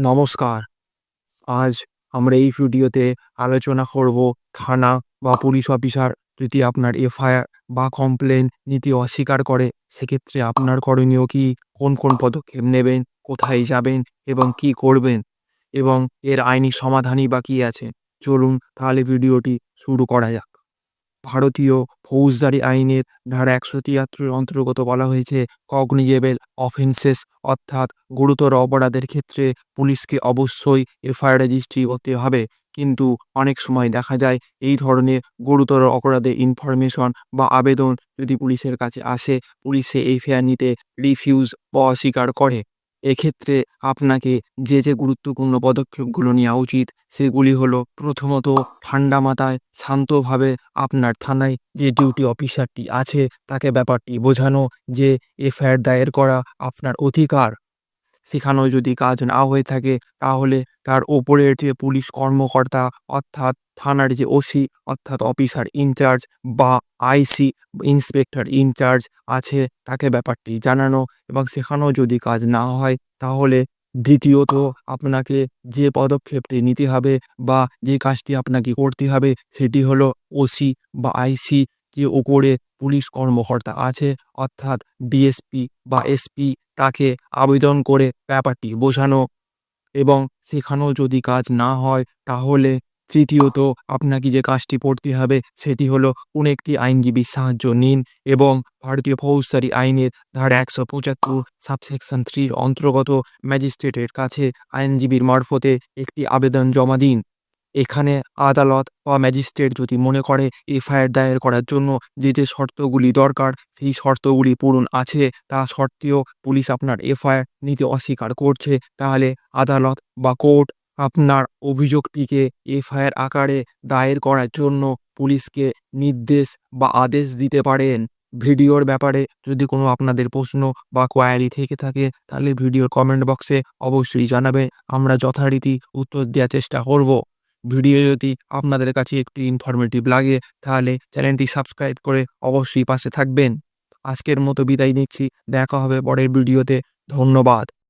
নমস্কার। আজ আমরা এই ভিডিওতে আলোচনা করব থানা বা পুলিশ অফিসার যদি আপনার এফআইআর বা কমপ্লেন নিতে অস্বীকার করে, সেক্ষেত্রে আপনার করণীয় কি? কোন কোন পদক্ষেপ নেবেন? কোথায় যাবেন? এবং কি করবেন? এবং এর আইনি সমাধানই বা কী আছে? চলুন তাহলে ভিডিওটি শুরু করা যাক। ভারতীয় ফৌজদারি আইনের ধারা একশো তিয়াত্তরের অন্তর্গত বলা হয়েছে কগনিজেবল অফেন্সেস অর্থাৎ গুরুতর অপরাধের ক্ষেত্রে পুলিশকে অবশ্যই এফআইআর রেজিস্ট্রি করতে হবে। কিন্তু অনেক সময় দেখা যায় এই ধরনের গুরুতর অপরাধে ইনফরমেশন বা আবেদন যদি পুলিশের কাছে আসে, পুলিশে এফআইআর নিতে রিফিউজ বা অস্বীকার করে। এক্ষেত্রে আপনাকে যে যে গুরুত্বপূর্ণ পদক্ষেপগুলো নেওয়া উচিত সেগুলি হলো প্রথমত ঠান্ডা মাথায় শান্তভাবে আপনার থানায় যে ডিউটি অফিসারটি আছে তাকে ব্যাপারটি বোঝানো যে এফআইআর দায়ের করা আপনার অধিকার। সেখানেও যদি কাজ না হয়ে থাকে, তাহলে তার ওপরের যে পুলিশ কর্মকর্তা, অর্থাৎ থানার যে ওসি, অর্থাৎ অফিসার ইনচার্জ বা আইসি ইন্সপেক্টর ইনচার্জ আছে তাকে ব্যাপারটি জানানো এবং সেখানেও যদি কাজ না হয়, তাহলে দ্বিতীয়ত আপনাকে যে পদক্ষেপটি নিতে হবে বা যে কাজটি আপনাকে করতে হবে, সেটি হলো ওসি বা আইসি যে ওপরে পুলিশ কর্মকর্তা আছে, অর্থাৎ ডিএসপি বা এসপি তাকে আবেদন করে ব্যাপারটি বোঝানো এবং সেখানেও যদি কাজ না হয়, তাহলে তৃতীয়ত আপনাকে যে কাজটি পড়তে হবে, সেটি হলো কোন একটি আইনজীবীর সাহায্য নিন এবং ভারতীয় ফৌজদারি আইনের ধারা একশো পঁচাত্তর, সাবসেকশন থ্রির অন্তর্গত ম্যাজিস্ট্রেটের কাছে আইনজীবীর মারফতে একটি আবেদন জমা দিন। এখানে আদালত বা ম্যাজিস্ট্রেট যদি মনে করে এফআইআর দায়ের করার জন্য যে যে শর্তগুলি দরকার, সেই শর্তগুলি পূরণ আছে, তা সত্ত্বেও পুলিশ আপনার এফআইআর নিতে অস্বীকার করছে, তাহলে আদালত বা কোর্ট আপনার অভিযোগটিকে এফআইআর আকারে দায়ের করার জন্য পুলিশকে নির্দেশ বা আদেশ দিতে পারেন। ভিডিওর ব্যাপারে যদি কোনো আপনাদের প্রশ্ন বা কোয়ারি থেকে থাকে, তাহলে ভিডিওর কমেন্ট বক্সে অবশ্যই জানাবে, আমরা যথারীতি উত্তর দেওয়ার চেষ্টা করব। ভিডিও যদি আপনাদের কাছে একটু ইনফরমেটিভ লাগে, তাহলে চ্যানেলটি সাবস্ক্রাইব করে অবশ্যই পাশে থাকবেন। আজকের মতো বিদায় নিচ্ছি, দেখা হবে পরের ভিডিওতে। ধন্যবাদ।